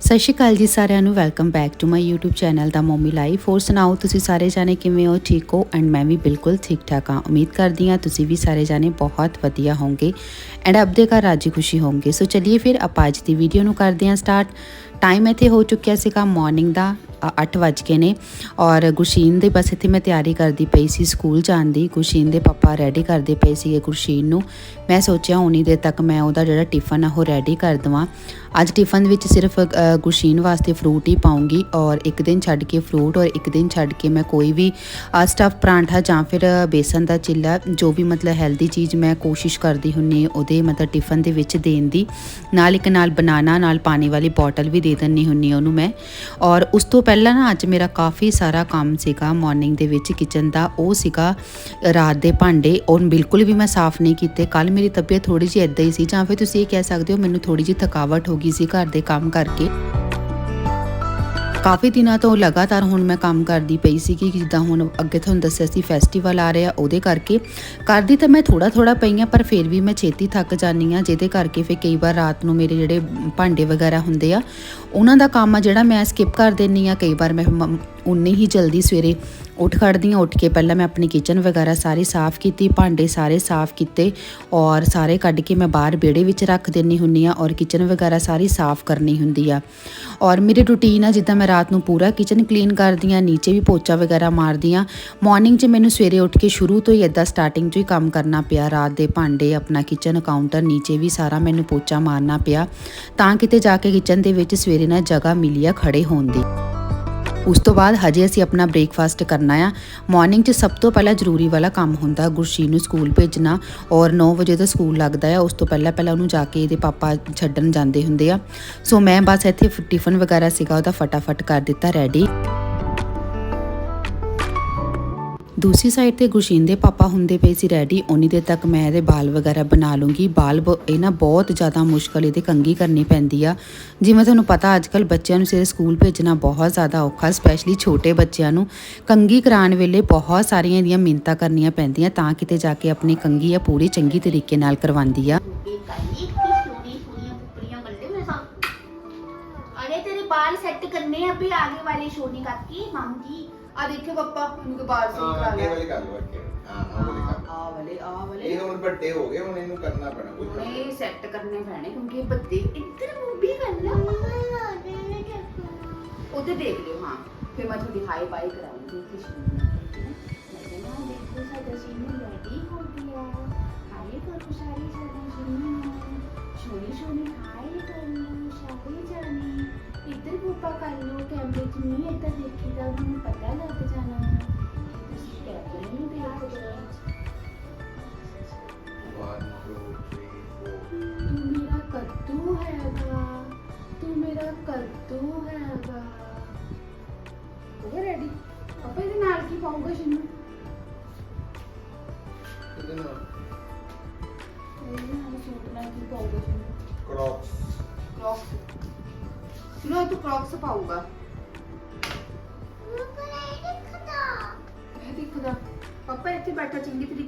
ਸਤਿ ਸ਼੍ਰੀ ਅਕਾਲ ਜੀ ਸਾਰਿਆਂ ਨੂੰ welcome back to my YouTube channel the mommy life ਹੋਰ ਸੁਣਾਓ, ਤੁਸੀਂ ਸਾਰੇ ਜਾਣੇ ਕਿਵੇਂ ਹੋ? ਠੀਕ ਹੋ? ਐਂਡ ਮੈਂ ਵੀ ਬਿਲਕੁਲ ਠੀਕ ਠਾਕ ਹਾਂ। ਉਮੀਦ ਕਰਦੀ ਹਾਂ ਤੁਸੀਂ ਵੀ ਸਾਰੇ ਜਾਣੇ ਬਹੁਤ ਵਧੀਆ ਹੋਵੋਗੇ। ਐਂਡ ਆਪਦੇ ਘਰ ਰਾਜੀ ਖੁਸ਼ੀ ਹੋਵੋਗੇ। ਸੋ ਚਲਿਏ ਫਿਰ ਆਪਾਂ ਅੱਜ ਦੀ ਵੀਡੀਓ ਨੂੰ ਕਰਦੇ ਹਾਂ ਸਟਾਰਟ ਟਾਈਮ ਇੱਥੇ ਹੋ ਚੁੱਕਿਆ ਸੀਗਾ ਮਾਰਨਿੰਗ ਦਾ। 8 ਵਜ ਗਏ ਨੇ ਔਰ ਗੁਰਸ਼ੀਨ ਦੀ ਬਸ ਇੱਥੇ ਮੈਂ ਤਿਆਰੀ ਕਰਦੀ ਪਈ ਸੀ ਸਕੂਲ ਜਾਣ ਦੀ। ਗੁਰਸ਼ੀਨ ਦੇ ਪਾਪਾ ਰੈਡੀ ਕਰਦੇ ਪਏ ਸੀਗੇ ਗੁਰਸ਼ੀਨ ਨੂੰ। ਮੈਂ ਸੋਚਿਆ ਉਨੀ ਦੇਰ ਤੱਕ ਮੈਂ ਉਹਦਾ ਜਿਹੜਾ ਟਿਫਨ ਆ ਉਹ ਰੈਡੀ ਕਰ ਦਵਾਂ। ਅੱਜ ਟਿਫਨ ਵਿੱਚ ਸਿਰਫ ਅ, ਗੁਰਸ਼ੀਨ ਵਾਸਤੇ ਫਰੂਟ ਹੀ ਪਾਉਂਗੀ ਔਰ ਇੱਕ ਦਿਨ ਛੱਡ ਕੇ ਫਰੂਟ ਔਰ ਇੱਕ ਦਿਨ ਛੱਡ ਕੇ ਮੈਂ ਕੋਈ ਵੀ ਸਟਫ ਪਰਾਂਠਾ ਜਾਂ ਫਿਰ ਬੇਸਨ ਦਾ ਚਿੱਲਾ ਜੋ ਵੀ ਮਤਲਬ ਹੈਲਦੀ ਚੀਜ਼ ਮੈਂ ਕੋਸ਼ਿਸ਼ ਕਰਦੀ ਹੁੰਨੀ ਉਹਦੇ ਮਤਲਬ ਟਿਫਨ ਦੇ ਵਿੱਚ ਦੇਣ ਦੀ। ਨਾਲ ਇੱਕ ਨਾਲ ਬਨਾਨਾ ਨਾਲ ਪਾਣੀ ਵਾਲੀ ਬੋਟਲ ਵੀ ਦੇ ਦਿੰਨੀ ਹੁੰਨੀ ਉਹਨੂੰ ਮੈਂ। ਔਰ ਉਸ ਤੋਂ ਪਹਿਲਾਂ ਨਾ ਅੱਜ ਮੇਰਾ ਕਾਫੀ ਸਾਰਾ ਕੰਮ ਸੀਗਾ ਮਾਰਨਿੰਗ ਦੇ ਵਿੱਚ ਕਿਚਨ ਦਾ, ਉਹ ਸੀਗਾ, ਰਾਤ ਦੇ ਭਾਂਡੇ, ਉਹ ਬਿਲਕੁਲ ਵੀ ਮੈਂ ਸਾਫ਼ ਨਹੀਂ ਕੀਤੇ। ਕੱਲ ਮੇਰੀ ਤਬੀਅਤ ਥੋੜੀ ਜਿਹੀ ਇਦਾਂ ਹੀ ਸੀ, ਜਾਂ ਫਿਰ ਤੁਸੀਂ ਇਹ ਕਹਿ ਸਕਦੇ ਹੋ ਮੈਨੂੰ ਥੋੜੀ ਜਿਹੀ ਥਕਾਵਟ ਹੋ ਗਈ ਸੀ ਘਰ ਦੇ ਕੰਮ ਕਰਕੇ। ਕਾਫੀ ਦਿਨਾਂ ਤੋਂ ਲਗਾਤਾਰ ਹੁਣ ਮੈਂ ਕੰਮ ਕਰਦੀ ਪਈ ਸੀ ਕਿ ਜਿੱਦਾਂ ਹੁਣ ਅੱਗੇ ਤੁਹਾਨੂੰ ਦੱਸਿਆ ਸੀ ਫੈਸਟੀਵਲ ਆ ਰਿਹਾ ਉਹਦੇ ਕਰਕੇ। ਕਰਦੀ ਤਾਂ ਮੈਂ ਥੋੜਾ ਥੋੜਾ ਪਈ ਆ, ਪਰ ਫਿਰ ਵੀ ਮੈਂ ਛੇਤੀ ਥੱਕ ਜਾਂਦੀ ਆ, ਜਿਹਦੇ ਕਰਕੇ ਫਿਰ ਕਈ ਵਾਰ ਰਾਤ ਨੂੰ ਮੇਰੇ ਜਿਹੜੇ ਭਾਂਡੇ ਵਗੈਰਾ ਹੁੰਦੇ ਆ, ਉਹਨਾਂ ਦਾ ਕੰਮ ਆ ਜਿਹੜਾ ਮੈਂ ਸਕਿਪ ਕਰ ਦਿੰਨੀ ਆ। ਕਈ ਵਾਰ ਮੈਂ ਮ- ਉਨੀ ਹੀ ਜਲਦੀ ਸਵੇਰੇ ਉੱਠ ਖੜਦੀ ਹਾਂ, ਉੱਠ ਕੇ ਪਹਿਲਾਂ ਮੈਂ ਆਪਣੀ ਕਿਚਨ ਵਗੈਰਾ ਸਾਰੀ ਸਾਫ਼ ਕੀਤੀ, ਭਾਂਡੇ ਸਾਰੇ ਸਾਫ਼ ਕੀਤੇ ਔਰ ਸਾਰੇ ਕੱਢ ਕੇ ਮੈਂ ਬਾਹਰ ਵਿਹੜੇ ਵਿੱਚ ਰੱਖ ਦਿੰਨੀ ਹੁੰਨੀ ਆ ਔਰ ਕਿਚਨ ਵਗੈਰਾ ਸਾਰੀ ਸਾਫ਼ ਕਰਨੀ ਹੁੰਦੀ ਆ। ਔਰ ਮੇਰੀ ਰੁਟੀਨ ਆ, ਜਿੱਦਾਂ ਮੈਂ ਰਾਤ ਨੂੰ ਪੂਰਾ ਕਿਚਨ ਕਲੀਨ ਕਰਦੀ ਆ ਨੀਚੇ ਵੀ ਪੋਚਾ ਵਗੈਰਾ ਮਾਰਦੀ ਆ ਮਾਰਨਿੰਗ 'ਚ ਮੈਨੂੰ ਸਵੇਰੇ ਉੱਠ ਕੇ ਸ਼ੁਰੂ ਤੋਂ ਹੀ ਇਦਾਂ ਸਟਾਰਟਿੰਗ 'ਚ ਹੀ ਕੰਮ ਕਰਨਾ ਪਿਆ, ਰਾਤ ਦੇ ਭਾਂਡੇ, ਆਪਣਾ ਕਿਚਨ ਕਾਊਂਟਰ ਨੀਚੇ ਵੀ ਸਾਰਾ ਮੈਨੂੰ ਪੋਚਾ ਮਾਰਨਾ ਪਿਆ ਤਾਂ ਕਿਤੇ ਜਾ ਕੇ ਕਿਚਨ ਦੇ ਵਿੱਚ ਸਵੇਰੇ ਨਾ ਜਗ੍ਹਾ ਮਿਲੀ ਆ ਖੜੇ ਹੋਣ ਦੀ। ਉਸ ਤੋਂ ਬਾਅਦ ਹਜੇ ਅਸੀਂ ਆਪਣਾ ਬ੍ਰੇਕਫਾਸਟ ਕਰਨਾ ਆ। ਮਾਰਨਿੰਗ 'ਚ ਸਭ ਤੋਂ ਪਹਿਲਾਂ ਜ਼ਰੂਰੀ ਵਾਲਾ ਕੰਮ ਹੁੰਦਾ ਗੁਰਸ਼ੀ ਨੂੰ ਸਕੂਲ ਭੇਜਣਾ ਔਰ 9 ਵਜੇ ਦਾ ਸਕੂਲ ਲੱਗਦਾ ਆ। ਉਸ ਤੋਂ ਪਹਿਲਾਂ ਪਹਿਲਾਂ ਉਹਨੂੰ ਜਾ ਕੇ ਇਹਦੇ ਪਾਪਾ ਛੱਡਣ ਜਾਂਦੇ ਹੁੰਦੇ ਆ। ਸੋ ਮੈਂ ਬਸ ਇੱਥੇ ਟਿਫਨ ਵਗੈਰਾ ਸੀਗਾ, ਉਹਦਾ ਫਟਾਫਟ ਕਰ ਦਿੱਤਾ ਰੈਡੀ ਦੂਸਰੀ ਸਾਈਡ ਤੇ ਗੁਰਸ਼ੀਨ ਦੇ ਪਾਪਾ ਹੁੰਦੇ ਪਏ ਸੀ ਰੈਡੀ ਉਨੀ ਦੇਰ ਤੱਕ ਮੈਂ ਇਹਦੇ ਬਾਲ ਵਗੈਰਾ ਬਣਾ ਲੂੰਗੀ ਬਾਲ ਬ- ਇਹ ਨਾ ਬਹੁਤ ਜ਼ਿਆਦਾ ਮੁਸ਼ਕਲ ਇਹਦੇ ਕੰਗੀ ਕਰਨੀ ਪੈਂਦੀ ਆ ਜਿਵੇਂ ਤੁਹਾਨੂੰ ਪਤਾ ਅੱਜ ਕੱਲ ਬੱਚਿਆਂ ਨੂੰ ਸਵੇਰੇ ਸਕੂਲ ਭੇਜਣਾ ਬਹੁਤ ਜ਼ਿਆਦਾ ਔਖਾ ਸਪੈਸ਼ਲੀ ਛੋਟੇ ਬੱਚਿਆਂ ਨੂੰ ਕੰਗੀ ਕਰਾਉਣ ਵੇਲੇ ਬਹੁਤ ਸਾਰੀਆਂ ਇਹਦੀਆਂ ਮਿੰਨਤਾਂ ਕਰਨੀਆਂ ਪੈਂਦੀਆਂ ਤਾਂ ਕਿਤੇ ਜਾ ਕੇ ਆਪਣੀ ਕੰਗੀ ਆ ਪੂਰੀ ਚੰਗੀ ਤਰੀਕੇ ਨਾਲ ਕਰਵਾਉਂਦੀ ਆ काली की चूड़ी पूरियां पुपड़ियां कर ले मेरे साथ अरे तेरे बाल सेट करने हैं अभी आगे वाले शोनी का की ਆ ਦੇਖੋ ਪਾਪਾ ਉਹਨੂੰ ਕਬਾਲ ਸਿੰਘ ਕਰਾ ਇਹ ਵਾਲੀ ਲਿਆ ਗੱਲ ਵਰਕੇ ਹਾਂ ਆਹ ਵਾਲੀ ਗੱਲ ਆ ਵਾਲੇ ਆ ਵਾਲੇ ਇਹ ਹੁਣ ਵੱਡੇ ਹੋ ਗਏ ਹੁਣ ਇਹਨੂੰ ਕਰਨਾ ਪੈਣਾ ਕੁਝ ਨਾ ਹੁਣੇ ਸੈੱਟ ਕਰਨੇ ਪੈਣੇ ਕਿਉਂਕਿ ਇਹ ਬੱਦੇ ਇੱਧਰ ਮੂਵੀ ਕਰ ਲਾ ਉਹਦੇ ਦੇਖ ਲਿਓ ਹਾਂ ਫਿਰ ਮੈਂ ਤੁਹਾਡੀ ਹਾਈ ਬਾਈ ਕਰਾਉਂਗੀ ਖੁਸ਼ੀ ਨੂੰ ਸੋਨੀ ਸੋਨੀ ਹਾਈ ਕਰਨੀ ਸ਼ਾਦੀ ਜਾਣੀ ਇੱਧਰ ਬੂਪਾ ਕਰ ਲੋ ਕੈਮਰੇ 'ਚ ਨਹੀਂ ਇੱਧਰ ਦੇਖੀਦਾ ਮੈਨੂੰ ਪਤਾ ਲੱਗ ਜਾਣਾ। ਹੈ ਕਿ ਤੁਸੀਂ ਕੈਮਰੇ ਨੂੰ ਦੇਖਦੇ ਹੋ। 1 2 3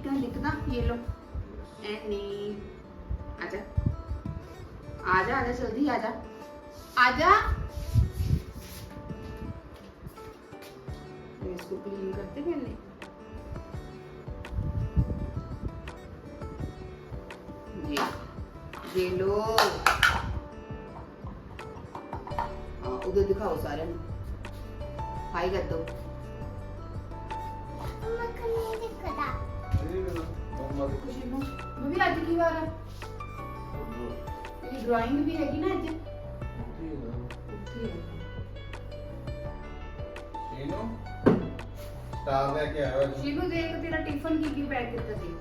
क्या लिखना ये लो एनी आजा आजा आजा जल्दी आजा आजा तो इसको क्लीन करते पहले ये ये लो उधर दिखाओ सारे हाई कर दो ਬਹੁਤ ਖੁਸ਼ੀ ਨੂੰ ਮੈਂ ਅੱਜ ਕੀ ਵਾਰ ਆ ਮੇਰੀ ਡਰਾਇੰਗ ਵੀ ਹੈਗੀ ਨਾ ਅੱਜ ਇਹਨੂੰ ਸਟਾਰ ਲੈ ਕੇ ਆਇਆ ਹੋਇਆ ਜੀ। ਸ਼ਿਵੂ ਦੇਖ ਤੇਰਾ ਟਿਫਨ ਕੀ ਕੀ ਪੈਕ ਕੀਤਾ ਸੀ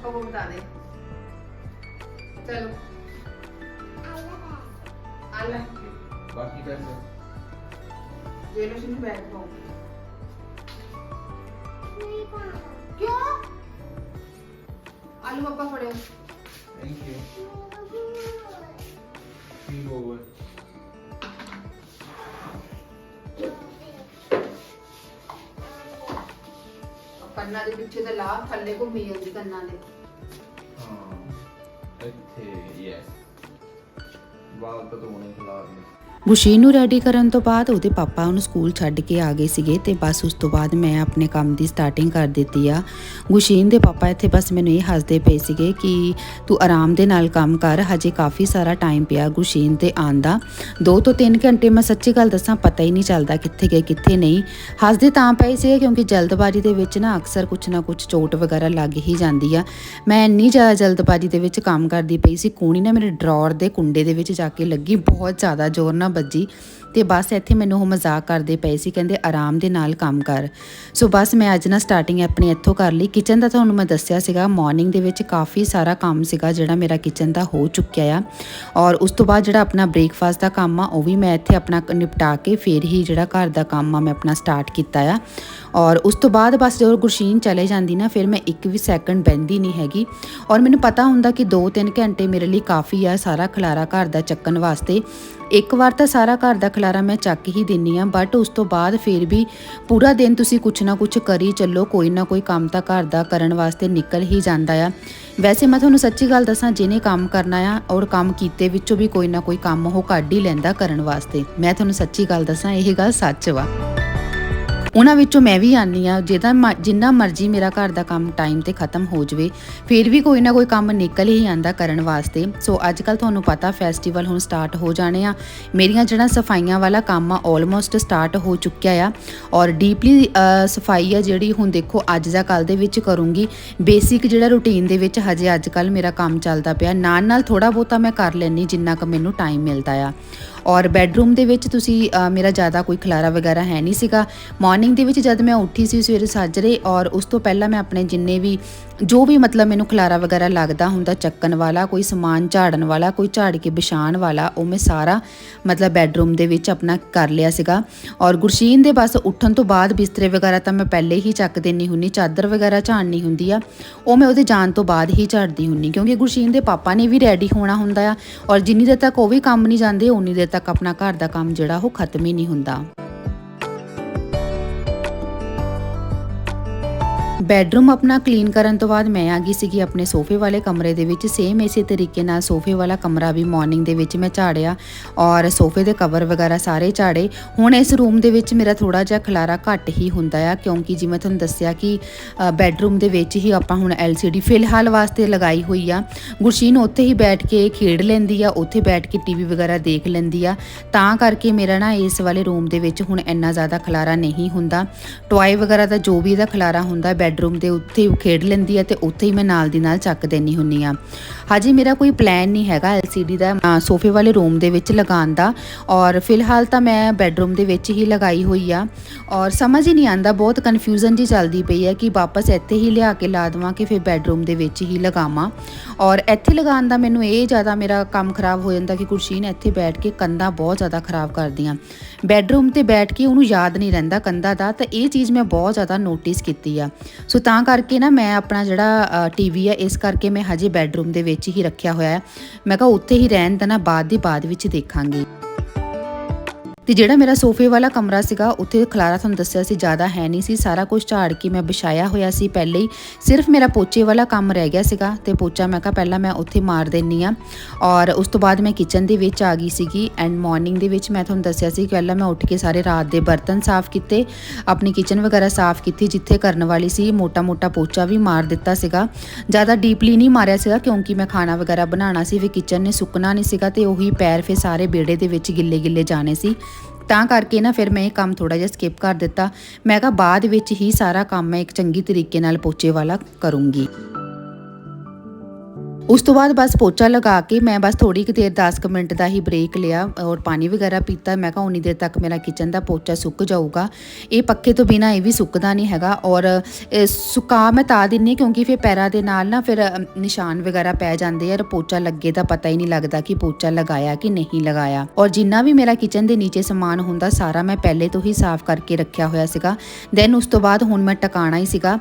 पप्पा को बता दे चलो आला बाकी पैसे ये लो सिंह बैग को क्यों आलू पप्पा फड़े ਦੇ ਪਿੱਛੇ ਤੇ ਲਾ ਥੱਲੇ ਘੁੰਮੀ ਜਾਂਦੀ ਕੰਨਾਂ ਦੇ। ਹਾਂ, ਇੱਥੇ ਯੈਸ ਬਾਲ ਤਾਂ ਧੋਣੇ ਖਿਲਾ ਦੇ ਗੁਸ਼ੀਨ ਨੂੰ ਰੈਡੀ ਕਰਨ ਤੋਂ ਬਾਅਦ ਉਹਦੇ ਪਾਪਾ ਉਹਨੂੰ ਸਕੂਲ ਛੱਡ ਕੇ ਆ ਗਏ ਸੀਗੇ ਤੇ ਬਸ ਉਸ ਤੋਂ ਬਾਅਦ ਮੈਂ ਆਪਣੇ ਕੰਮ ਦੀ ਸਟਾਰਟਿੰਗ ਕਰ ਦਿੱਤੀ ਆ। ਗੁਸ਼ੀਨ ਦੇ ਪਾਪਾ ਇੱਥੇ ਬਸ ਮੈਨੂੰ ਇਹ ਹੱਸਦੇ ਪਏ ਸੀਗੇ ਕਿ ਤੂੰ ਆਰਾਮ ਦੇ ਨਾਲ ਕੰਮ ਕਰ, ਹਜੇ ਕਾਫੀ ਸਾਰਾ ਟਾਈਮ ਪਿਆ ਗੁਸ਼ੀਨ ਤੇ ਆਉਣ ਦਾ। 2 ਤੋਂ 3 ਘੰਟੇ ਮੈਂ ਸੱਚੀ ਗੱਲ ਦੱਸਾਂ, ਪਤਾ ਹੀ ਨਹੀਂ ਚੱਲਦਾ ਕਿੱਥੇ ਗਏ, ਕਿੱਥੇ ਨਹੀਂ। ਹੱਸਦੇ ਤਾਂ ਪਏ ਸੀਗੇ ਕਿਉਂਕਿ ਜਲਦਬਾਜ਼ੀ ਦੇ ਵਿੱਚ ਨਾ ਅਕਸਰ ਕੁਛ ਨਾ ਕੁਛ ਚੋਟ ਵਗੈਰਾ ਲੱਗ ਹੀ ਜਾਂਦੀ ਆ। ਮੈਂ ਇੰਨੀ ਜ਼ਿਆਦਾ ਜਲਦਬਾਜ਼ੀ ਦੇ ਵਿੱਚ ਕੰਮ ਕਰਦੀ ਪਈ ਸੀ, ਕੂਣੀ ਨਾ ਮੇਰੇ ਡਰਾਅਰ ਦੇ ਕੁੰਡੇ ਦੇ ਵਿੱਚ ਜਾ ਕੇ ਲੱਗੀ, ਬਹੁਤ ਜ਼ਿਆਦਾ ਜ਼ੋਰ ਨਾਲ ਵੱਜੀ ਤੇ ਬਸ ਇੱਥੇ ਮੈਨੂੰ ਉਹ ਮਜ਼ਾਕ ਕਰਦੇ ਪਏ ਸੀ, ਕਹਿੰਦੇ ਆਰਾਮ ਦੇ ਨਾਲ ਕੰਮ ਕਰ। ਸੋ ਬਸ ਮੈਂ ਅੱਜ ਨਾ ਸਟਾਰਟਿੰਗ ਆਪਣੀ ਇੱਥੋਂ ਕਰ ਲਈ। ਕਿਚਨ ਦਾ ਤੁਹਾਨੂੰ ਮੈਂ ਦੱਸਿਆ ਸੀਗਾ ਮਾਰਨਿੰਗ ਦੇ ਵਿੱਚ ਕਾਫੀ ਸਾਰਾ ਕੰਮ ਸੀਗਾ ਜਿਹੜਾ ਮੇਰਾ ਕਿਚਨ ਦਾ ਹੋ ਚੁੱਕਿਆ ਆ। ਔਰ ਉਸ ਤੋਂ ਬਾਅਦ ਜਿਹੜਾ ਆਪਣਾ ਬ੍ਰੇਕਫਾਸਟ ਦਾ ਕੰਮ ਆ, ਉਹ ਵੀ ਮੈਂ ਇੱਥੇ ਆਪਣਾ ਨਿਪਟਾ ਕੇ ਫਿਰ ਹੀ ਜਿਹੜਾ ਘਰ ਦਾ ਕੰਮ ਆ, ਮੈਂ ਆਪਣਾ ਸਟਾਰਟ ਕੀਤਾ ਆ। ਔਰ ਉਸ ਤੋਂ ਬਾਅਦ ਬਸ ਜਦੋਂ ਗੁਰਸ਼ੀਨ ਚਲੇ ਜਾਂਦੀ ਨਾ, ਫਿਰ ਮੈਂ ਇੱਕ ਵੀ ਸੈਕਿੰਡ ਬੈੰਦੀ ਨਹੀਂ ਹੈਗੀ। ਔਰ ਮੈਨੂੰ ਪਤਾ ਹੁੰਦਾ ਕਿ 2-3 ਘੰਟੇ ਮੇਰੇ ਲਈ ਕਾਫੀ ਆ ਸਾਰਾ ਖਲਾਰਾ ਘਰ ਦਾ ਚੱਕਣ ਵਾਸਤੇ। ਇੱਕ ਵਾਰ ਤਾਂ ਸਾਰਾ ਘਰ ਦਾ ਖਲਾਰਾ ਮੈਂ ਚੱਕ ਹੀ ਦਿੰਨੀ ਆ ਬਟ ਉਸ ਤੋਂ ਬਾਅਦ ਫਿਰ ਵੀ ਪੂਰਾ ਦਿਨ ਤੁਸੀਂ ਕੁਛ ਨਾ ਕੁਛ ਕਰੀ ਚੱਲੋ, ਕੋਈ ਨਾ ਕੋਈ ਕੰਮ ਤਾਂ ਘਰ ਦਾ ਕਰਨ ਵਾਸਤੇ ਨਿਕਲ ਹੀ ਜਾਂਦਾ ਆ। ਵੈਸੇ ਮੈਂ ਤੁਹਾਨੂੰ ਸੱਚੀ ਗੱਲ ਦੱਸਾਂ, ਜਿਹਨੇ ਕੰਮ ਕਰਨਾ ਆ ਔਰ ਕੰਮ ਕੀਤੇ ਵਿੱਚੋਂ ਵੀ ਕੋਈ ਨਾ ਕੋਈ ਕੰਮ ਉਹ ਕੱਢ ਹੀ ਲੈਂਦਾ ਕਰਨ ਵਾਸਤੇ। ਮੈਂ ਤੁਹਾਨੂੰ ਸੱਚੀ ਗੱਲ ਦੱਸਾਂ, ਇਹ ਗੱਲ ਸੱਚ ਵਾ। ਉਹਨਾਂ ਵਿੱਚੋਂ ਮੈਂ ਵੀ ਆਨੀ ਆ ਜਿਹਦਾ ਮ- ਜਿੰਨਾ ਮਰਜ਼ੀ ਮੇਰਾ ਘਰ ਦਾ ਕੰਮ ਟਾਈਮ ਤੇ ਖਤਮ ਹੋ ਜਵੇ, ਫਿਰ ਵੀ ਕੋਈ ਨਾ ਕੋਈ ਕੰਮ ਨਿਕਲ ਹੀ ਆਂਦਾ ਕਰਨ ਵਾਸਤੇ। ਸੋ ਅੱਜ ਕੱਲ ਤੁਹਾਨੂੰ ਪਤਾ ਫੈਸਟੀਵਲ ਹੁਣ ਸਟਾਰਟ ਹੋ ਜਾਣੇ ਆ। ਮੇਰੀਆਂ ਜਿਹੜਾ ਸਫਾਈਆਂ ਵਾਲਾ ਕੰਮ ਆ ਆਲਮੋਸਟ ਸਟਾਰਟ ਹੋ ਚੁੱਕਿਆ ਆ। ਔਰ ਡੀਪਲੀ ਸਫ਼ਾਈ ਆ ਜਿਹੜੀ ਹੁਣ ਦੇਖੋ, ਅੱਜ ਦਾ ਕੱਲ ਦੇ ਵਿੱਚ ਕਰੂੰਗੀ। ਬੇਸਿਕ ਜਿਹੜਾ ਰੂਟੀਨ ਦੇ ਵਿੱਚ ਹਜੇ ਅੱਜ ਕੱਲ ਮੇਰਾ ਕੰਮ ਚੱਲਦਾ ਪਿਆ। ਨਾਲ ਨਾਲ ਥੋੜਾ ਬਹੁਤਾ ਮੈਂ ਕਰ ਲੈਣੀ ਜਿੰਨਾ ਕੁ ਮੈਨੂੰ ਟਾਈਮ ਮਿਲਦਾ ਆ। ਔਰ ਬੈੱਡਰੂਮ ਦੇ ਵਿੱਚ ਤੁਸੀਂ ਮੇਰਾ ਜ਼ਿਆਦਾ ਕੋਈ ਖਲਾਰਾ ਵਗੈਰਾ ਹੈ ਨਹੀਂ ਸੀਗਾ। ਮਾਰਨਿੰਗ ਦੇ ਵਿੱਚ ਜਦ ਮੈਂ ਉੱਠੀ ਸੀ ਸਵੇਰੇ ਸਾਜਰੇ ਔਰ ਉਸ ਤੋਂ ਪਹਿਲਾਂ ਮੈਂ ਆਪਣੇ ਜਿੰਨੇ ਵੀ, ਜੋ ਵੀ ਮਤਲਬ ਮੈਨੂੰ ਖਲਾਰਾ ਵਗੈਰਾ ਲੱਗਦਾ ਹੁੰਦਾ, ਚੱਕਣ ਵਾਲਾ, ਕੋਈ ਸਮਾਨ ਝਾੜਨ ਵਾਲਾ, ਕੋਈ ਝਾੜ ਕੇ ਵਿਛਾਣ ਵਾਲਾ, ਉਹ ਮੈਂ ਸਾਰਾ ਮਤਲਬ ਬੈੱਡਰੂਮ ਦੇ ਵਿੱਚ ਆਪਣਾ ਕਰ ਲਿਆ ਸੀਗਾ। ਔਰ ਗੁਰਸ਼ੀਨ ਦੇ ਬਸ ਉੱਠਣ ਤੋਂ ਬਾਅਦ ਬਿਸਤਰੇ ਵਗੈਰਾ ਤਾਂ ਮੈਂ ਪਹਿਲੇ ਹੀ ਚੱਕ ਦੇਣੀ ਹੁੰਨੀ ਚਾਦਰ ਵਗੈਰਾ ਝਾੜਨੀ ਹੁੰਦੀ ਆ, ਉਹ ਮੈਂ ਉਹਦੇ ਜਾਣ ਤੋਂ ਬਾਅਦ ਹੀ ਝਾੜਦੀ ਹੁੰਨੀ ਕਿਉਂਕਿ ਗੁਰਸ਼ੀਨ ਦੇ ਪਾਪਾ ਨੇ ਵੀ ਰੈਡੀ ਹੋਣਾ ਹੁੰਦਾ ਆ। ਔਰ ਜਿੰਨੀ ਦੇਰ ਤੱਕ ਉਹ ਵੀ ਕੰਮ ਨਹੀਂ ਜਾਂਦੇ ਉਨੀ ਦੇਰ ਤੱਕ ਆਪਣਾ ਘਰ ਦਾ ਕੰਮ ਜਿਹੜਾ ਉਹ ਖਤਮ ਹੀ ਨਹੀਂ ਹੁੰਦਾ। ਬੈੱਡਰੂਮ ਆਪਣਾ ਕਲੀਨ ਕਰਨ ਤੋਂ ਬਾਅਦ ਮੈਂ ਆ ਗਈ ਸੀਗੀ ਆਪਣੇ ਸੋਫੇ ਵਾਲੇ ਕਮਰੇ ਦੇ ਵਿੱਚ। ਸੇਮ ਇਸੇ ਤਰੀਕੇ ਨਾਲ ਸੋਫੇ ਵਾਲਾ ਕਮਰਾ ਵੀ ਮਾਰਨਿੰਗ ਦੇ ਵਿੱਚ ਮੈਂ ਝਾੜਿਆ ਔਰ ਸੋਫੇ ਦੇ ਕਵਰ ਵਗੈਰਾ ਸਾਰੇ ਝਾੜੇ। ਹੁਣ ਇਸ ਰੂਮ ਦੇ ਵਿੱਚ ਮੇਰਾ ਥੋੜਾ ਜਿਹਾ ਖਲਾਰਾ ਘੱਟ ਹੀ ਹੁੰਦਾ ਆ, ਕਿਉਂਕਿ ਜਿਵੇਂ ਤੁਹਾਨੂੰ ਦੱਸਿਆ ਕਿ ਬੈੱਡਰੂਮ ਦੇ ਵਿੱਚ ਹੀ ਆਪਾਂ ਹੁਣ LCD ਫਿਲਹਾਲ ਵਾਸਤੇ ਲਗਾਈ ਹੋਈ ਆ। ਗੁਰਸ਼ੀਨ ਉੱਥੇ ਹੀ ਬੈਠ ਕੇ ਖੇਡ ਲੈਂਦੀ ਆ, ਉੱਥੇ ਬੈਠ ਕੇ ਟੀਵੀ ਵਗੈਰਾ ਦੇਖ ਲੈਂਦੀ ਆ। ਤਾਂ ਕਰਕੇ ਮੇਰਾ ਨਾ ਇਸ ਵਾਲੇ ਰੂਮ ਦੇ ਵਿੱਚ ਹੁਣ ਇੰਨਾ ਜ਼ਿਆਦਾ ਖਲਾਰਾ ਨਹੀਂ ਹੁੰਦਾ। ਟੋਏ ਵਗੈਰਾ ਦਾ ਜੋ ਵੀ ਇਹਦਾ ਖਲਾਰਾ ਹੁੰਦਾ ਬੈੱਡਰੂਮ ਦੇ ਉੱਥੇ ਹੀ ਖੇਡ ਲੈਂਦੀ ਆ ਤੇ ਉੱਥੇ ਹੀ ਮੈਂ ਨਾਲ ਦੀ ਨਾਲ ਚੱਕ ਦੇਣੀ ਹੁੰਨੀ ਆ। ਹਜੇ ਮੇਰਾ ਕੋਈ ਪਲਾਨ ਨਹੀਂ ਹੈਗਾ LCD ਦਾ ਸੋਫੇ ਵਾਲੇ ਰੂਮ ਦੇ ਵਿੱਚ ਲਗਾਉਣ ਦਾ। ਔਰ ਫਿਲਹਾਲ ਤਾਂ ਮੈਂ ਬੈੱਡਰੂਮ ਦੇ ਵਿੱਚ ਹੀ ਲਗਾਈ ਹੋਈ ਆ। ਔਰ ਸਮਝ ਹੀ ਨਹੀਂ ਆਂਦਾ ਬਹੁਤ ਕਨਫਿਊਜ਼ਨ ਜੀ ਚੱਲਦੀ ਪਈ ਹੈ ਕਿ ਵਾਪਸ ਇੱਥੇ ਹੀ ਲਿਆ ਕੇ ਲਾ ਦੇਵਾਂ ਕਿ ਫਿਰ ਬੈੱਡਰੂਮ ਦੇ ਵਿੱਚ ਹੀ ਲਗਾਵਾਂ। ਔਰ ਇੱਥੇ ਲਗਾਉਣ ਦਾ ਮੈਨੂੰ ਇਹ ਜ਼ਿਆਦਾ ਮੇਰਾ ਕੰਮ ਖਰਾਬ ਹੋ ਜਾਂਦਾ ਕਿ ਕੁਰਸੀਨ ਇੱਥੇ ਬੈਠ ਕੇ ਕੰਧਾਂ ਬਹੁਤ ਜ਼ਿਆਦਾ ਖਰਾਬ ਕਰਦੀਆਂ। ਬੈੱਡਰੂਮ ਤੇ ਬੈਠ ਕੇ ਉਹਨੂੰ ਯਾਦ ਨਹੀਂ ਰਹਿੰਦਾ ਕੰਧਾਂ ਦਾ, ਤਾਂ ਇਹ ਚੀਜ਼ ਮੈਂ ਬਹੁਤ ਜ਼ਿਆਦਾ ਨੋਟਿਸ ਕੀਤੀ ਆ। ਸੋ ਤਾਂ ਕਰਕੇ ਨਾ ਮੈਂ ਆਪਣਾ ਜਿਹੜਾ ਟੀਵੀ ਆ, ਇਸ ਕਰਕੇ ਮੈਂ ਹਜੇ ਬੈੱਡਰੂਮ ਦੇ ਵਿੱਚ ਹੀ ਰੱਖਿਆ ਹੋਇਆ ਹੈ ਮੈਂ ਕਿਹਾ ਉੱਥੇ ਹੀ ਰਹਿਣ ਦਾ ਨਾ ਬਾਅਦ ਦੀ ਬਾਅਦ ਵਿੱਚ ਦੇਖਾਂਗੀ। ਤੇ ਜਿਹੜਾ ਮੇਰਾ ਸੋਫੇ ਵਾਲਾ ਕਮਰਾ ਸੀਗਾ, ਉੱਥੇ ਖਲਾਰਾ ਤੁਹਾਨੂੰ ਦੱਸਿਆ ਸੀ, ਜ਼ਿਆਦਾ ਹੈ ਨਹੀਂ ਸੀ, ਸਾਰਾ ਕੁਝ ਝਾੜ ਕੇ ਮੈਂ ਵਿਛਾਇਆ ਹੋਇਆ ਸੀ ਪਹਿਲੇ ਹੀ। ਸਿਰਫ ਮੇਰਾ ਪੋਚੇ ਵਾਲਾ ਕੰਮ ਰਹਿ ਗਿਆ ਸੀਗਾ ਤੇ ਪੋਚਾ ਮੈਂ ਕਿਹਾ ਪਹਿਲਾਂ ਮੈਂ ਉੱਥੇ ਮਾਰ ਦੇਣੀ ਆ। ਔਰ ਉਸ ਤੋਂ ਬਾਅਦ ਮੈਂ ਕਿਚਨ ਦੇ ਵਿੱਚ ਆ ਗਈ ਸੀਗੀ ਐਂਡ ਮਾਰਨਿੰਗ ਦੇ ਵਿੱਚ ਮੈਂ ਤੁਹਾਨੂੰ ਦੱਸਿਆ ਸੀ ਕਿ ਪਹਿਲਾਂ ਮੈਂ ਉੱਠ ਕੇ ਸਾਰੇ ਰਾਤ ਦੇ ਬਰਤਨ ਸਾਫ਼ ਕੀਤੇ, ਆਪਣੀ ਕਿਚਨ ਵਗੈਰਾ ਸਾਫ਼ ਕੀਤੀ, ਜਿੱਥੇ ਕਰਨ ਵਾਲੀ ਸੀ, ਮੋਟਾ-ਮੋਟਾ ਪੋਚਾ ਵੀ ਮਾਰ ਦਿੱਤਾ ਸੀਗਾ। ਜ਼ਿਆਦਾ ਡੀਪਲੀ ਨਹੀਂ ਮਾਰਿਆ ਸੀਗਾ ਕਿਉਂਕਿ ਮੈਂ ਖਾਣਾ ਵਗੈਰਾ ਬਣਾਉਣਾ ਸੀ ਵੀ ਕਿਚਨ ਨੇ ਸੁੱਕਣਾ ਨਹੀਂ ਸੀਗਾ ਤੇ ਉਹੀ ਪੈਰ ਫੇ ਸਾਰੇ ਬੇੜੇ ਦੇ ਵਿੱਚ ਗਿੱਲੇ-ਗਿੱਲੇ ਜਾਣੇ ਸੀ। ਤਾਂ ਕਰਕੇ ਨਾ ਫਿਰ ਮੈਂ ਇਹ ਕੰਮ ਥੋੜਾ ਜਿਹਾ ਸਕਿਪ ਕਰ ਦਿੱਤਾ। ਮੈਂ ਕਿਹਾ ਬਾਅਦ ਵਿੱਚ ਹੀ ਸਾਰਾ ਕੰਮ ਮੈਂ ਇੱਕ ਚੰਗੀ ਤਰੀਕੇ ਨਾਲ ਪੋਚੇ ਵਾਲਾ ਕਰੂੰਗੀ। ਉਸ ਤੋਂ ਬਾਅਦ ਬਸ ਪੋਚਾ ਲਗਾ ਕੇ ਮੈਂ ਬਸ ਥੋੜੀ ਕਿ ਦੇਰ 10 ਕੁ ਮਿੰਟ ਦਾ ਹੀ ਬ੍ਰੇਕ ਲਿਆ ਔਰ ਪਾਣੀ ਵਗੈਰਾ ਪੀਤਾ। ਮੈਂ ਕਿਹਾ ਉਨੀ ਦੇਰ ਤੱਕ ਮੇਰਾ ਕਿਚਨ ਦਾ ਪੋਚਾ ਸੁੱਕ ਜਾਊਗਾ। ਇਹ ਪੱਖੇ ਤੋਂ ਬਿਨਾ ਇਹ ਵੀ ਸੁੱਕਦਾ ਨਹੀਂ ਹੈਗਾ ਔਰ ਸੁਕਾ ਮੈਂ ਤਾਂ ਦਿੰਨੀ ਕਿਉਂਕਿ ਫਿਰ ਪੈਰਾਂ ਦੇ ਨਾਲ ਨਾ ਫਿਰ ਨਿਸ਼ਾਨ ਵਗੈਰਾ ਪੈ ਜਾਂਦੇ ਆ ਔਰ ਪੋਚਾ ਲੱਗੇ ਦਾ ਪਤਾ ਹੀ ਨਹੀਂ ਲੱਗਦਾ ਕਿ ਪੋਚਾ ਲਗਾਇਆ ਕਿ ਨਹੀਂ ਲਗਾਇਆ। ਔਰ ਜਿੰਨਾ ਵੀ ਮੇਰਾ ਕਿਚਨ ਦੇ ਨੀਚੇ ਸਮਾਨ ਹੁੰਦਾ ਸਾਰਾ ਮੈਂ ਪਹਿਲੇ ਤੋਂ ਹੀ ਸਾਫ਼ ਕਰਕੇ ਰੱਖਿਆ ਹੋਇਆ ਸੀਗਾ। ਦੈਨ ਉਸ ਤੋਂ ਬਾਅਦ ਹੁਣ ਮੈਂ ਟਿਕਾਣਾ ਹੀ ਸੀਗਾ।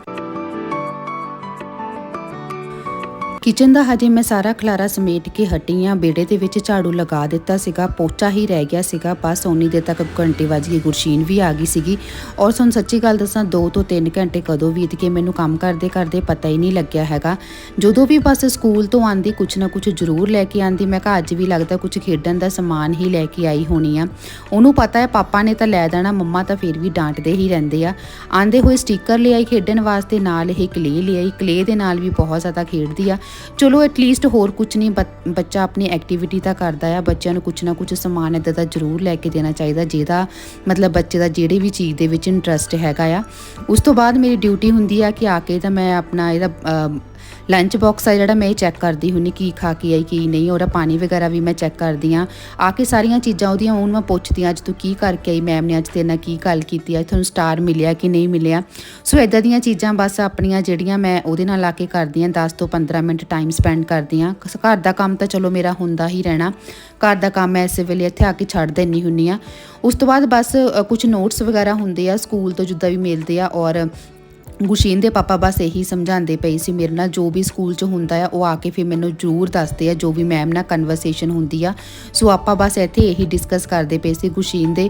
ਕਿਚਨ ਦਾ ਹਜੇ ਮੈਂ ਸਾਰਾ ਖਲਾਰਾ ਸਮੇਟ ਕੇ ਹਟੀ ਆ। ਬੇੜੇ ਦੇ ਵਿੱਚ ਝਾੜੂ ਲਗਾ ਦਿੱਤਾ ਸੀਗਾ, ਪੋਚਾ ਹੀ ਰਹਿ ਗਿਆ ਸੀਗਾ, ਬਸ ਉਨੀ ਦੇਰ ਤੱਕ ਘੰਟੇ ਵੱਜ ਗਈ ਗੁਰਸ਼ੀਨ ਵੀ ਆ ਗਈ ਸੀਗੀ। ਔਰ ਤੁਹਾਨੂੰ ਸੱਚੀ ਗੱਲ ਦੱਸਾਂ 2 ਤੋਂ 3 ਘੰਟੇ ਕਦੋਂ ਬੀਤ ਕੇ ਮੈਨੂੰ ਕੰਮ ਕਰਦੇ ਕਰਦੇ ਪਤਾ ਹੀ ਨਹੀਂ ਲੱਗਿਆ ਹੈਗਾ। ਜਦੋਂ ਵੀ ਬਸ ਸਕੂਲ ਤੋਂ ਆਂਦੀ, ਕੁਛ ਨਾ ਕੁਛ ਜ਼ਰੂਰ ਲੈ ਕੇ ਆਂਦੀ। ਮੈਂ ਕਿਹਾ, ਅੱਜ ਵੀ ਲੱਗਦਾ ਕੁਛ ਖੇਡਣ ਦਾ ਸਮਾਨ ਹੀ ਲੈ ਕੇ ਆਈ ਹੋਣੀ ਆ। ਉਹਨੂੰ ਪਤਾ ਹੈ, ਪਾਪਾ ਨੇ ਤਾਂ ਲੈ ਦੇਣਾ, ਮੰਮਾ ਤਾਂ ਫਿਰ ਵੀ ਡਾਂਟਦੇ ਹੀ ਰਹਿੰਦੇ ਆ। ਆਂਦੇ ਹੋਏ ਸਟicker ਲੈ ਆਈ ਖੇਡਣ ਵਾਸਤੇ, ਨਾਲ ਇਹ ਕਲੇ ਲੈ ਆਈ ਕਲੇ ਦੇ ਨਾਲ ਵੀ ਬਹੁਤ ਜ਼ਿਆਦਾ ਖੇਡਦੀ ਆ। ਚਲੋ ਐਟਲੀਸਟ ਹੋਰ ਕੁਝ ਨਹੀਂ ਬੱਚ- ਬੱਚਾ ਆਪਣੀ ਐਕਟੀਵਿਟੀ ਤਾਂ ਕਰਦਾ ਆ, ਬੱਚਿਆਂ ਨੂੰ ਕੁਝ ਨਾ ਕੁਝ ਸਮਾਨ ਇਦਾਂ ਦਾ ਜ਼ਰੂਰ ਲੈ ਕੇ ਦੇਣਾ ਚਾਹੀਦਾ, ਜਿਹਦਾ ਮਤਲਬ ਬੱਚੇ ਦਾ ਜਿਹੜੀ ਵੀ ਚੀਜ਼ ਦੇ ਵਿੱਚ ਇੰਟਰਸਟ ਹੈਗਾ ਆ। ਉਸ ਤੋਂ ਬਾਅਦ ਮੇਰੀ ਡਿਊਟੀ ਹੁੰਦੀ ਆ ਕਿ ਆ ਕੇ ਤਾਂ ਮੈਂ ਆਪਣਾ ਇਹਦਾ ਲੰਚ ਬਾਕਸ ਆ ਜਿਹੜਾ ਮੈਂ ਇਹ ਚੈੱਕ ਕਰਦੀ ਹੁੰਨੀ, ਕੀ ਖਾ ਕੇ ਆਈ, ਕੀ ਨਹੀਂ, ਉਹਦਾ ਪਾਣੀ ਵਗੈਰਾ ਵੀ ਮੈਂ ਚੈੱਕ ਕਰਦੀ ਆ ਆ ਕੇ ਸਾਰੀਆਂ ਚੀਜ਼ਾਂ ਉਹਦੀਆਂ ਉਹਨੂੰ ਮੈਂ ਪੁੱਛਦੀ ਆ ਅੱਜ ਤੂੰ ਕੀ ਕਰਕੇ ਆਈ ਮੈਮ ਨੇ ਅੱਜ ਤੇਰੇ ਨਾਲ ਕੀ ਗੱਲ ਕੀਤੀ ਅੱਜ ਤੁਹਾਨੂੰ ਸਟਾਰ ਮਿਲਿਆ ਕਿ ਨਹੀਂ ਮਿਲਿਆ? ਸੋ ਇਦਾਂ ਦੀਆਂ ਚੀਜ਼ਾਂ ਬਸ ਆਪਣੀਆਂ ਜਿਹੜੀਆਂ ਮੈਂ ਉਹਦੇ ਨਾਲ ਆ ਕੇ ਕਰਦੀ ਆ 10 ਤੋਂ 15 ਮਿੰਟ ਟਾਈਮ ਸਪੈਂਡ ਕਰਦੀ ਆ ਘਰ ਦਾ ਕੰਮ ਤਾਂ ਚਲੋ ਮੇਰਾ ਹੁੰਦਾ ਹੀ ਰਹਿਣਾ। ਘਰ ਦਾ ਕੰਮ ਮੈਂ ਇਸੇ ਵੇਲੇ ਇੱਥੇ ਆ ਕੇ ਛੱਡ ਦੇਣੀ ਹੁੰਨੀ ਆ ਉਸ ਤੋਂ ਬਾਅਦ ਬਸ ਕੁਝ ਨੋਟਸ ਵਗੈਰਾ ਹੁੰਦੇ ਆ, ਸਕੂਲ ਤੋਂ ਜਿੱਦਾਂ ਵੀ ਮਿਲਦੇ ਆ ਔਰ ਗੁਸ਼ੀਨ ਦੇ ਪਾਪਾ ਬਸ ਇਹੀ ਸਮਝਾਉਂਦੇ ਪਏ ਸੀ, ਮੇਰੇ ਨਾਲ ਜੋ ਵੀ ਸਕੂਲ 'ਚ ਹੁੰਦਾ ਆ, ਉਹ ਆ ਕੇ ਫਿਰ ਮੈਨੂੰ ਜ਼ਰੂਰ ਦੱਸਦੇ ਆ, ਜੋ ਵੀ ਮੈਮ ਨਾਲ ਕਨਵਰਸੇਸ਼ਨ ਹੁੰਦੀ ਆ। ਸੋ ਆਪਾਂ ਬਸ ਇੱਥੇ ਇਹੀ ਡਿਸਕਸ ਕਰਦੇ ਪਏ ਸੀ ਗੁਸ਼ੀਨ ਦੇ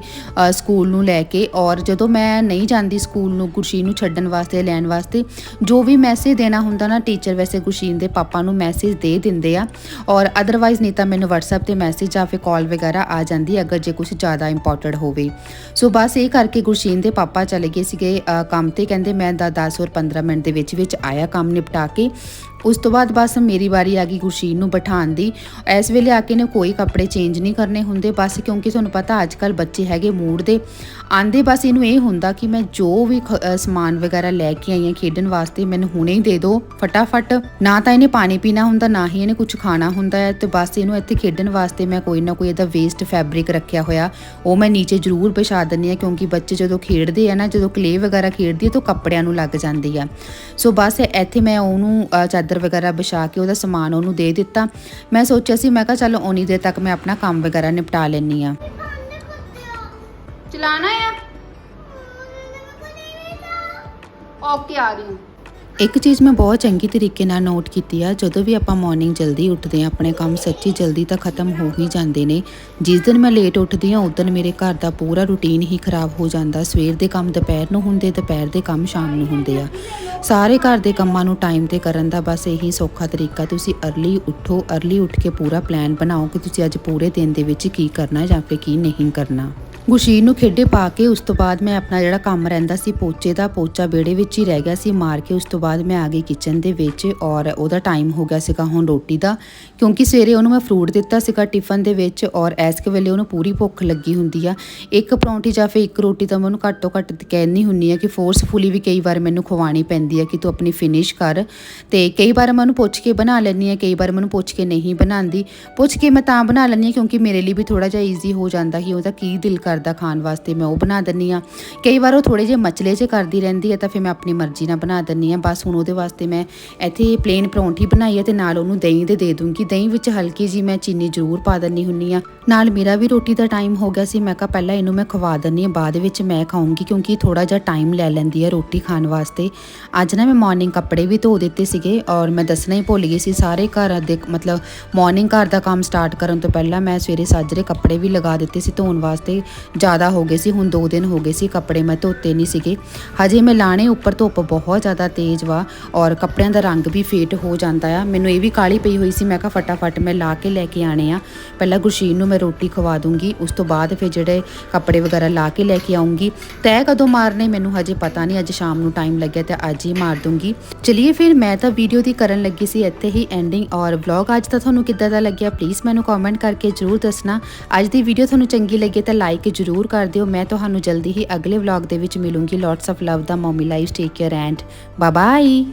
ਸਕੂਲ ਨੂੰ ਲੈ ਕੇ ਔਰ ਜਦੋਂ ਮੈਂ ਨਹੀਂ ਜਾਂਦੀ ਸਕੂਲ ਨੂੰ ਗੁਸ਼ੀਨ ਨੂੰ ਛੱਡਣ ਵਾਸਤੇ, ਲੈਣ ਵਾਸਤੇ, ਜੋ ਵੀ ਮੈਸੇਜ ਦੇਣਾ ਹੁੰਦਾ ਨਾ ਟੀਚਰ ਵੈਸੇ ਗੁਸ਼ੀਨ ਦੇ ਪਾਪਾ ਨੂੰ ਮੈਸੇਜ ਦੇ ਦਿੰਦੇ ਆ। ਔਰ ਅਦਰਵਾਈਜ਼ ਨਹੀਂ ਤਾਂ ਮੈਨੂੰ WhatsApp ਤੇ ਮੈਸੇਜ ਜਾਂ ਫਿਰ ਕਾਲ ਵਗੈਰਾ ਆ ਜਾਂਦੀ ਅਗਰ ਜੇ ਕੁਝ ਜ਼ਿਆਦਾ ਇੰਪੋਰਟੈਂਟ ਹੋਵੇ। ਸੋ ਬਸ ਇਹ ਕਰਕੇ ਗੁਰਸ਼ੀਨ ਦੇ ਪਾਪਾ ਚਲੇ ਗਏ ਸੀਗੇ ਕੰਮ ਤੇ, ਕਹਿੰਦੇ ਮੈਂ ਦਾਦਾ 10 ਔਰ 15 ਮਿੰਟ ਦੇ ਵਿੱਚ ਵਿੱਚ ਆਇਆ ਕੰਮ ਨਿਪਟਾ ਕੇ ਉਸ ਤੋਂ ਬਾਅਦ ਬਸ ਮੇਰੀ ਵਾਰੀ ਆ ਗਈ ਗੁਰਸ਼ੀਨ ਨੂੰ ਬਿਠਾਉਣ ਦੀ। ਇਸ ਵੇਲੇ ਆ ਕੇ ਨੇ ਕੋਈ ਕੱਪੜੇ ਚੇਂਜ ਨਹੀਂ ਕਰਨੇ ਹੁੰਦੇ ਬਸ ਕਿਉਂਕਿ ਤੁਹਾਨੂੰ ਪਤਾ ਅੱਜ ਕੱਲ ਬੱਚੇ ਹੈਗੇ ਮੂਡ ਦੇ। ਆਂਦੇ ਬਸ ਇਹਨੂੰ ਇਹ ਹੁੰਦਾ ਕਿ ਮੈਂ ਜੋ ਵੀ ਖ- ਸਮਾਨ ਵਗੈਰਾ ਲੈ ਕੇ ਆਈ ਹਾਂ ਖੇਡਣ ਵਾਸਤੇ ਮੈਨੂੰ ਹੁਣੇ ਹੀ ਦੇ ਦਿਓ ਫਟਾਫਟ। ਨਾ ਤਾਂ ਇਹਨੇ ਪਾਣੀ ਪੀਣਾ ਹੁੰਦਾ ਨਾ ਹੀ ਇਹਨੇ ਕੁਝ ਖਾਣਾ ਹੁੰਦਾ ਹੈ ਤੇ ਬਸ ਇਹਨੂੰ ਇੱਥੇ ਖੇਡਣ ਵਾਸਤੇ ਮੈਂ ਕੋਈ ਨਾ ਕੋਈ ਇਹਦਾ ਵੇਸਟ ਫੈਬਰਿਕ ਰੱਖਿਆ ਹੋਇਆ। ਉਹ ਮੈਂ ਨੀਚੇ ਜ਼ਰੂਰ ਵਿਛਾ ਦਿੰਦੀ ਆ ਕਿਉਂਕਿ ਬੱਚੇ ਜਦੋਂ ਖੇਡਦੇ ਆ ਨਾ ਜਦੋਂ ਕਲੇ ਵਗੈਰਾ ਖੇਡਦੀ ਆ ਤਾਂ ਉਹ ਕੱਪੜਿਆਂ ਨੂੰ ਲੱਗ ਜਾਂਦੀ ਆ ਸੋ ਬਸ ਇੱਥੇ ਮੈਂ ਉਹਨੂੰ ਅ, ਚਾਦਰ ਵਗੈਰਾ ਵਿਛਾ ਕੇ ਉਹਦਾ ਸਮਾਨ ਉਹਨੂੰ ਦੇ ਦਿੱਤਾ। ਮੈਂ ਸੋਚਿਆ ਸੀ, ਮੈਂ ਕਿਹਾ ਚੱਲ ਓਨੀ ਦੇਰ ਤੱਕ ਮੈਂ ਆਪਣਾ ਕੰਮ ਵਗੈਰਾ ਨਿਪਟਾ ਲੈਣੀ ਆ ਚਲਾਣਾ ਆ? ਓਕੇ, ਆ ਰਹੀ ਹਾਂ। ਇੱਕ ਚੀਜ਼ ਮੈਂ ਬਹੁਤ ਚੰਗੀ ਤਰੀਕੇ ਨਾਲ ਨੋਟ ਕੀਤੀ ਆ, ਜਦੋਂ ਵੀ ਆਪਾਂ ਮਾਰਨਿੰਗ ਜਲਦੀ ਉੱਠਦੇ ਆ ਆਪਣੇ ਕੰਮ ਸੱਚੀ ਜਲਦੀ ਤਾਂ ਖਤਮ ਹੋ ਹੀ ਜਾਂਦੇ ਨੇ। ਜਿਸ ਦਿਨ ਮੈਂ ਲੇਟ ਉੱਠਦੀ ਆ ਉਸ ਦਿਨ ਮੇਰੇ ਘਰ ਦਾ ਪੂਰਾ ਰੁਟੀਨ ਹੀ ਖਰਾਬ ਹੋ ਜਾਂਦਾ। ਸਵੇਰ ਦੇ ਕੰਮ ਦੁਪਹਿਰ ਨੂੰ ਹੁੰਦੇ, ਦੁਪਹਿਰ ਦੇ ਕੰਮ ਸ਼ਾਮ ਨੂੰ ਹੁੰਦੇ ਆ। ਸਾਰੇ ਘਰ ਦੇ ਕੰਮਾਂ ਨੂੰ ਟਾਈਮ ਤੇ ਕਰਨ ਦਾ ਬਸ ਇਹੀ ਸੌਖਾ ਤਰੀਕਾ, ਤੁਸੀਂ ਅਰਲੀ ਉੱਠੋ ਅਰਲੀ ਉੱਠ ਕੇ ਪੂਰਾ ਪਲਾਨ ਬਣਾਓ ਕਿ ਤੁਸੀਂ ਅੱਜ ਪੂਰੇ ਦਿਨ ਦੇ ਵਿੱਚ ਕੀ ਕਰਨਾ ਜਾਂ ਫਿਰ ਕੀ ਨਹੀਂ ਕਰਨਾ। ਗੁਸ਼ੀਨ ਨੂੰ ਖੇਡੇ ਪਾ ਕੇ ਉਸ ਤੋਂ ਬਾਅਦ ਮੈਂ ਆਪਣਾ ਜਿਹੜਾ ਕੰਮ ਰਹਿੰਦਾ ਸੀ ਪੋਚੇ ਦਾ, ਪੋਚਾ ਬੇੜੇ ਵਿੱਚ ਹੀ ਰਹਿ ਗਿਆ ਸੀ, ਮਾਰ ਕੇ ਉਸ ਤੋਂ ਬਾਅਦ ਮੈਂ ਆ ਗਈ ਕਿਚਨ ਦੇ ਵਿੱਚ ਔਰ ਉਹਦਾ ਟਾਈਮ ਹੋ ਗਿਆ ਸੀਗਾ ਹੁਣ ਰੋਟੀ ਦਾ। ਕਿਉਂਕਿ ਸਵੇਰੇ ਉਹਨੂੰ ਮੈਂ ਫਰੂਟ ਦਿੱਤਾ ਸੀਗਾ ਟਿਫਨ ਦੇ ਵਿੱਚ ਔਰ ਐਸ ਕੇ ਵੇਲੇ ਉਹਨੂੰ ਪੂਰੀ ਭੁੱਖ ਲੱਗੀ ਹੁੰਦੀ ਆ। ਇੱਕ ਪਰੌਂਠੀ ਜਾਂ ਫਿਰ ਇੱਕ ਰੋਟੀ ਤਾਂ ਮੈਂ ਉਹਨੂੰ ਘੱਟ ਤੋਂ ਘੱਟ ਕਹਿਣੀ ਹੁੰਨੀ ਆ ਕਿ ਫੋਰਸਫੁਲੀ ਵੀ ਕਈ ਵਾਰ ਮੈਨੂੰ ਖਵਾਣੀ ਪੈਂਦੀ ਆ ਕਿ ਤੂੰ ਆਪਣੀ ਫਿਨਿਸ਼ ਕਰ। ਤੇ ਕਈ ਵਾਰ ਮੈਂ ਉਹਨੂੰ ਪੁੱਛ ਕੇ ਬਣਾ ਲੈਂਦੀ ਆ, ਕਈ ਵਾਰ ਮੈਨੂੰ ਪੁੱਛ ਕੇ ਨਹੀਂ ਬਣਾਉਂਦੀ। ਪੁੱਛ ਕੇ ਮੈਂ ਤਾਂ ਬਣਾ ਲੈਂਦੀ ਆ ਕਿਉਂਕਿ ਮੇਰੇ ਲਈ ਵੀ ਥੋੜਾ ਜਿਹਾ ਈਜ਼ੀ ਹੋ ਜਾਂਦਾ ਕਿ ਉਹਦਾ ਕੀ ਦਿਲ ਕਰਦਾ ਖਾਣ ਵਾਸਤੇ ਮੈਂ ਉਹ ਬਣਾ ਦਿੰਨੀ ਆ ਕਈ ਵਾਰ ਉਹ ਥੋੜੇ ਜਿਹੇ ਮਚਲੇ 'ਚ ਕਰਦੀ ਰਹਿੰਦੀ ਹੈ ਤਾਂ ਫਿਰ ਮੈਂ ਆਪਣੀ ਮਰਜ਼ੀ ਨਾਲ ਬਣਾ ਦਿੰਨੀ ਆ ਬਸ ਹੁਣ ਉਹਦੇ ਵਾਸਤੇ ਮੈਂ ਇੱਥੇ ਪਲੇਨ ਪਰੌਂਠੀ ਬਣਾਈ ਹੈ ਤੇ ਨਾਲ ਉਹਨੂੰ ਦਹੀਂ ਦੇ ਦੇ ਦੂੰਗੀ। ਦਹੀਂ ਵਿੱਚ ਹਲਕੀ ਜੀ ਮੈਂ ਚੀਨੀ ਜ਼ਰੂਰ ਪਾ ਦਿੰਨੀ ਹੁੰਨੀ ਆ ਨਾਲ ਮੇਰਾ ਵੀ ਰੋਟੀ ਦਾ ਟਾਈਮ ਹੋ ਗਿਆ ਸੀ। ਮੈਂ ਕਿਹਾ ਪਹਿਲਾਂ ਇਹਨੂੰ ਮੈਂ ਖਵਾ ਦਿੰਨੀ ਆ ਬਾਅਦ ਵਿੱਚ ਮੈਂ ਖਾਊਂਗੀ ਕਿਉਂਕਿ ਥੋੜਾ ਜਿਹਾ ਟਾਈਮ ਲੈ ਲੈਂਦੀ ਹੈ ਰੋਟੀ ਖਾਣ ਵਾਸਤੇ। ਅੱਜ ਨਾ ਮੈਂ ਮਾਰਨਿੰਗ ਕੱਪੜੇ ਵੀ ਧੋ ਦਿੱਤੇ ਸੀਗੇ ਔਰ ਮੈਂ ਦੱਸਣਾ ਹੀ ਭੁੱਲ ਗਈ ਸੀ। ਸਾਰੇ ਘਰ ਦੇ ਮਤਲਬ ਮਾਰਨਿੰਗ ਘਰ ਦਾ ਕੰਮ ਸਟਾਰਟ ਕਰਨ ਤੋਂ ਪਹਿਲਾਂ ਮੈਂ ਸਵੇਰੇ ਸਾਜਰੇ ਕੱਪੜੇ ਵੀ ਲਗਾ ਦਿੱਤੇ ਸੀ ਧੋਣ ਵਾਸਤੇ। ਜ਼ਿਆਦਾ ਹੋ ਗਏ ਸੀ, ਹੁਣ 2 ਦਿਨ ਹੋ ਗਏ ਸੀ ਕੱਪੜੇ ਮੈਂ ਧੋਤੇ ਨਹੀਂ ਸੀਗੇ। ਹਜੇ ਮੈਂ ਲਾਣੇ ਉੱਪਰ ਧੁੱਪ ਬਹੁਤ ਜ਼ਿਆਦਾ ਤੇਜ਼ ਵਾ ਔਰ ਕੱਪੜਿਆਂ ਦਾ ਰੰਗ ਵੀ ਫੇਟ ਹੋ ਜਾਂਦਾ ਆ। ਮੈਨੂੰ ਇਹ ਵੀ ਕਾਲੀ ਪਈ ਹੋਈ ਸੀ, ਮੈਂ ਕਿਹਾ ਫਟਾਫਟ ਮੈਂ ਲਾ ਕੇ ਲੈ ਕੇ ਆਣੇ ਆ। ਪਹਿਲਾਂ ਗੁਰਸ਼ੀਨ ਨੂੰ ਮੈਂ ਰੋਟੀ ਖਵਾ ਦੂੰਗੀ, ਉਸ ਤੋਂ ਬਾਅਦ ਫਿਰ ਜਿਹੜੇ ਕੱਪੜੇ ਵਗੈਰਾ ਲਾ ਕੇ ਲੈ ਕੇ ਆਉਂਗੀ ਤੈਅ ਕਦੋਂ ਮਾਰਨੇ ਮੈਨੂੰ ਹਜੇ ਪਤਾ ਨਹੀਂ, ਅੱਜ ਸ਼ਾਮ ਨੂੰ ਟਾਈਮ ਲੱਗਿਆ ਤੇ ਅੱਜ ਹੀ ਮਾਰ ਦੂੰਗੀ। ਚਲਿਏ ਫਿਰ ਮੈਂ ਤਾਂ ਵੀਡੀਓ ਦੀ ਕਰਨ ਲੱਗੀ ਸੀ, ਇੱਥੇ ਹੀ ਐਂਡਿੰਗ ਔਰ ਵਲੌਗ ਅੱਜ ਦਾ ਤੁਹਾਨੂੰ ਕਿੱਦਾਂ ਦਾ ਲੱਗਿਆ ਪਲੀਜ਼ ਮੈਨੂੰ ਕਮੈਂਟ ਕਰਕੇ ਜਰੂਰ ਦੱਸਣਾ। ਅੱਜ ਦੀ ਵੀਡੀਓ ਤੁਹਾਨੂੰ ਚੰਗੀ ਲੱਗੇ ਤਾਂ ਲਾਈਕ ਜਰੂਰ ਕਰ ਦਿਓ। ਮੈਂ ਤੁਹਾਨੂੰ ਜਲਦੀ ਹੀ ਅਗਲੇ ਵਲੌਗ ਦੇ ਵਿੱਚ ਮਿਲੂੰਗੀ। Lots of love the mommy life take care and bye bye